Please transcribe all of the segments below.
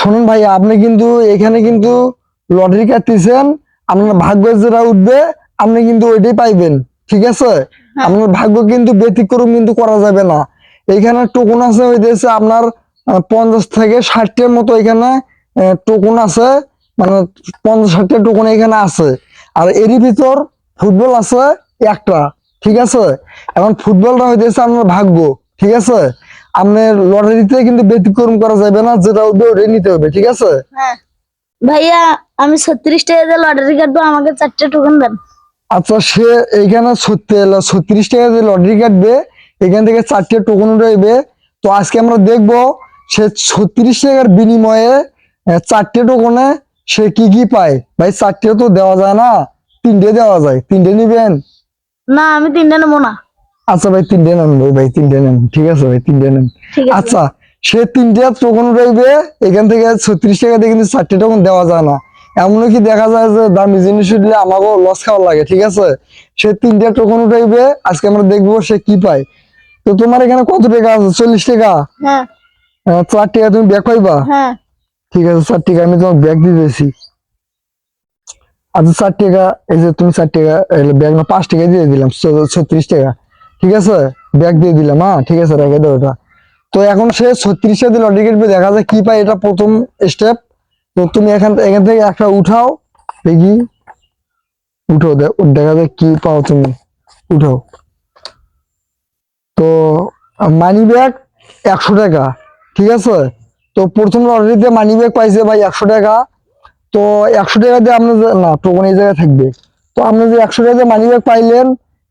শুনুন ভাই আপনি কিন্তু এখানে কিন্তু লটারি কাটতেছেন আপনার ভাগ্য যেটা উঠবে আপনি কিন্তু ওইটাই পাইবেন ঠিক আছে? আপনার ভাগ্য কিন্তু ব্যতিক্রম কিন্তু করা যাবে না। এখানে টোকন আছে হইতেছে আপনার পঞ্চাশ থেকে ষাটটার মতো এখানে টোকন আছে মানে পঞ্চাশ ষাটটা টোকন এখানে আছে। আর এরই ভিতর ফুটবল আছে একটা ঠিক আছে? এখন ফুটবলটা হইতেছে আপনার ভাগ্য ঠিক আছে? আপনার লটারিতে কিন্তু ব্যতিক্রম করা যাবে না যেটা ওটাই নিতে হবে ঠিক আছে? হ্যাঁ। ভাইয়া আমি ছত্রিশ টাকা লটারি কাটবো আমাকে চারটে টোকেন দেন। আচ্ছা সে এইখানে ছত্রিশ টাকা যে লটারি কাটবে এখান থেকে চারটে টোকন উঠাইবে। তো আজকে আমরা দেখব সে ছত্রিশ টাকার বিনিময়ে চারটে টোকনে সে কি কি পায়। ভাই চারটে তো দেওয়া যায় না তিনটে দেওয়া যায় তিনটে নিবেন? না আমি তিনটে নেব না। আচ্ছা ভাই তিনটে নেন ভাই ভাই তিনটে নেন ঠিক আছে ভাই তিনটে নেন। আচ্ছা সে তিনটে টোকন উঠাইবে এখান থেকে ছত্রিশ টাকা দিয়ে কিন্তু চারটে টোকন দেওয়া যায় না। এমনও কি দেখা যায় যে দামি জিনিস উঠলে আমাকেও লস খাওয়া লাগে ঠিক আছে? সে তিনটে টোকন উঠাইবে আজকে আমরা দেখব সে কি পায়। তো তোমার এখানে কত টাকা আছে? চল্লিশ টাকা? হ্যাঁ। চার টাকা তুমি ব্যাগ পাইবা? হ্যাঁ। ঠিক আছে চার টাকা আমি তোমার ব্যাগ দিতেছি আচ্ছা চার টাকা এই যে তুমি চার টাকা ব্যাগ না পাঁচ টাকা দিয়ে দিলাম ছত্রিশ টাকা। ঠিক আছে? ব্যাগ দিয়ে দিলাম হ্যাঁ? ঠিক আছে, রেখে দাও ওটা তো এখন সে ছত্রিশ টাকা দিয়ে লটারি কাটবে দেখা যায় কি পায় এটা প্রথম স্টেপ তো তুমি এখান এখান থেকে একটা উঠাও, দেখি। উঠো দেখা যায় কি পাও তুমি। উঠো। তো মানি ব্যাগ একশো টাকা, ঠিক আছে? তো প্রথম লটারিতে মানি ব্যাগ পাইছে ভাই একশো টাকা। তো একশো টাকা দিয়ে আপনার না টোকন এই জায়গায় থাকবে। তো আপনি যে একশো টাকা দিয়ে মানি ব্যাগ পাইলেন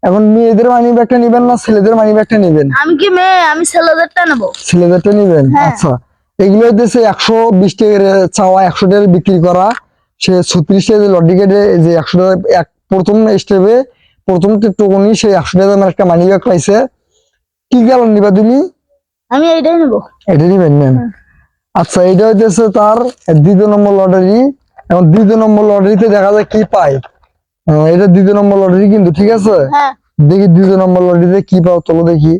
এখন মেয়েদের মানি ব্যাগটা নিবেন না ছেলেদের মানি ব্যাগটা নিবেন? আমি কি মেয়ে? আমি ছেলেদেরটা নেব। ছেলেদেরটা নিবেন? হ্যাঁ। আচ্ছা এগুলো হইতেছে একশো বিশ টাকার চাওয়া একশো টাকা বিক্রি করা। সে ছত্রিশ টাকা লটারি কেটে যে একশো টাকা এক প্রথম স্টেপে প্রথম টোকনই সে একশো টাকা দামের একটা মানি ব্যাগ পাইছে। কি গেল নিবা তুমি? আমি এইটাই নেব। এটা নিবেন নেন। আচ্ছা এটা হইতেছে তার দ্বিতীয় নম্বর লটারি এবং দ্বিতীয় নম্বর লটারিতে দেখা যায় কি পায়? এটা দ্বিতীয় নম্বর লটারি কিন্তু ঠিক আছে? হ্যাঁ। দেখি দ্বিতীয় নম্বর লটারিতে কি পাও চলো দেখি।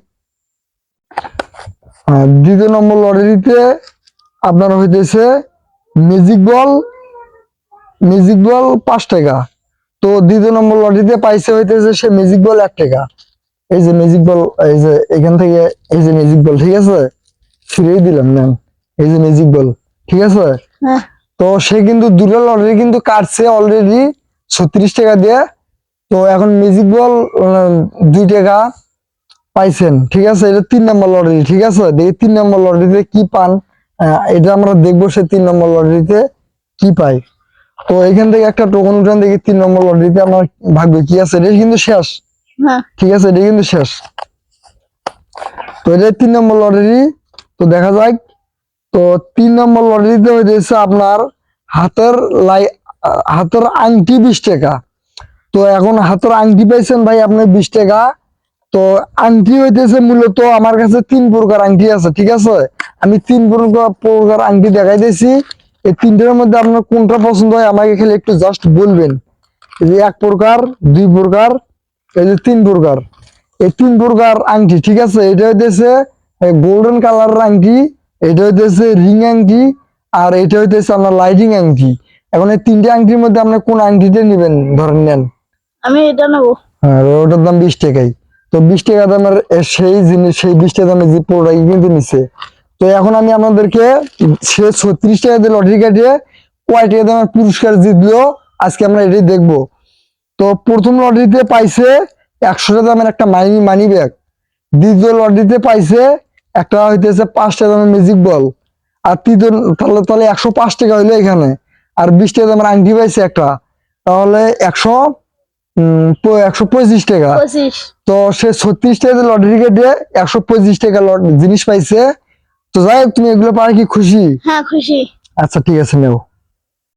দ্বিতীয় নম্বর লটারিতে আপনার হইতেছে ম্যাজিক বল মিউজিক বল পাঁচ টাকা। তো দ্বিতীয় নম্বর লটারিতে পাইছে হইতেছে সে মিউজিক বল এক টাকা। এই যে মিউজিক বল এই যে এখান থেকে এই যে মিউজিক বল ঠিক আছে? ছিঁড়েই দিলাম ম্যাম এই যে মিউজিক বল ঠিক আছে? হ্যাঁ। তো সে কিন্তু দুটো লটারি কিন্তু কাটছে অলরেডি ছত্রিশ টাকা দিয়ে তো এখন মিউজিক বল দুই টাকা পাইছেন ঠিক আছে? এটা তিন নম্বর লটারি ঠিক আছে? দেখি তিন নম্বর লটারিতে কি পান। এটা আমরা দেখব সে তিন নম্বর লটারিতে কি পাই তো এখান থেকে একটা টোকন উঠান দেখি তিন নম্বর লটারিতে আমার ভাগ্য কি আছে। এটা কিন্তু শেষ। হ্যাঁ। ঠিক আছে? এটা কিন্তু শেষ। তো এটা তিন নম্বর লটারি তো দেখা যাক। তো তিন নম্বর লটারিতে হইতেছে আপনার হাতের লাই হাতের আংটি বিশ টাকা। তো এখন হাতের আংটি পাইছেন ভাই আপনার বিশ টাকা। তো আংটি হইতেছে মূলত আমার কাছে তিন প্রকার আংটি আছে, ঠিক আছে? আমি তিন প্রকার আংটি দেখাই দিয়েছি। এই তিনটার মধ্যে আপনার কোনটা পছন্দ হয় আমাকে খালি একটু জাস্ট বলবেন। যে এক প্রকার, দুই প্রকার, এই যে তিন প্রকার। এই তিন প্রকার আংটি, ঠিক আছে? এটা হইতেছে গোল্ডেন কালারের আংটি, এটা হইতেছে রিং আংটি, আর এটা হইতেছে আপনার লাইটিং আংটি। এখন এই তিনটে আংটির মধ্যে আপনি কোন আংটিটা নেবেন? ধরেন নেন। আমি এটা নেব। হ্যাঁ ওটার দাম বিশ টাকাই। তো বিশ টাকা দামের সেই জিনিস সেই বিশ টাকা দামের যে প্রোডাক্ট কিন্তু নিচ্ছে তো এখন আমি আপনাদেরকে সে ছত্রিশ টাকা দিয়ে লটারি কাটিয়ে কয় টাকা দামের পুরস্কার জিতলো আজকে আমরা এটাই দেখব। তো প্রথম লটারিতে পাইছে একশো টাকা দামের একটা মানি মানি ব্যাগ দ্বিতীয় লটারিতে পাইছে একটা হইতেছে পাঁচ টাকা দামের ম্যাজিক বল আর তৃতীয় তাহলে তাহলে একশো পাঁচ টাকা হইল এখানে। আর বিশ টাকা দামের আংটি পাইছে একটা তাহলে একশো একশো পঁচিশ টাকা। তো সে ছত্রিশ টাকা লটারি কেটে একশো পঁচিশ টাকা জিনিস পাইছে। তো যাই হোক তুমি এগুলো পারে কি খুশি? হ্যাঁ খুশি। আচ্ছা ঠিক আছে নেও